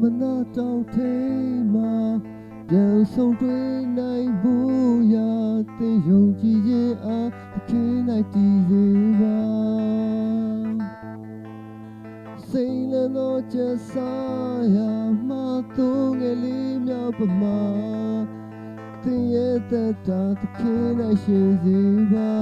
မနာတောင်ထိန်မှာပြန်ဆုံးတွေ့နိုင်ဖို့ရာသင်ယုံကြည်ခြင်းအားသခင်၌တည်စေပါစိတ်လည်းတော့ကျဆာရာမသုံးငယ်လေးမြောက်ပမာသင်ရဲ့သက်တာသခင်၌ရှိစေပါ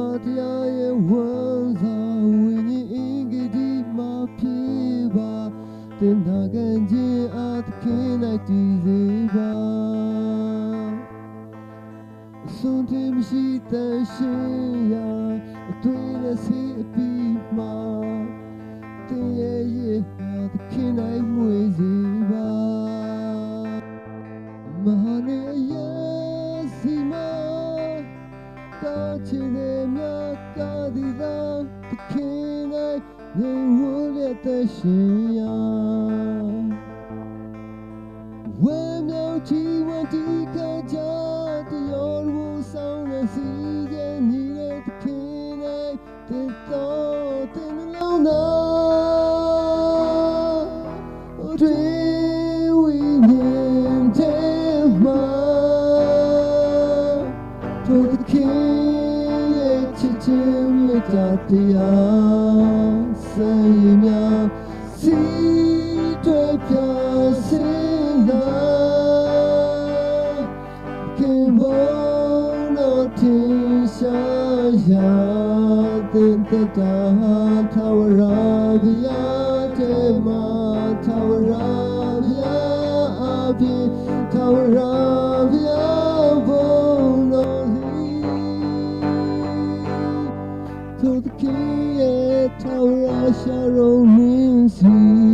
မတရားရဲ့ဝန်ဆောင်ဝိညာဉ်အင်္ဂတိမှာဖြစ်ပါတင်သာကံခြင်းအားသခင်၌တည်စေပါအစွန်တင်မရှိတန်ရှင်းရာအသွေးနဲ့ဆေးအပီးမှာ နေမြတ်ကာဒီသာတခင်၌ရေဝရတဲ့ရှင်ယာဝဲမြောက်ချီဝတီကကြတယောဝဆောင်ရစီရဲ့ညီရဲ့တခင်၌တည်တော်တင်လုံးသာတွေဝိညာဉ်ထဲမှာတို့သခင်ရဲ့ချစ်ခြင်းမေတ္တာတရားဆိုင်များစီတွေပြစင်လာခင် ဘုံတော်တင်ရှာရာတင်တတာထာဝ သူသခင်ရဲ့ထာဝရရှာရုံးမင်းစီ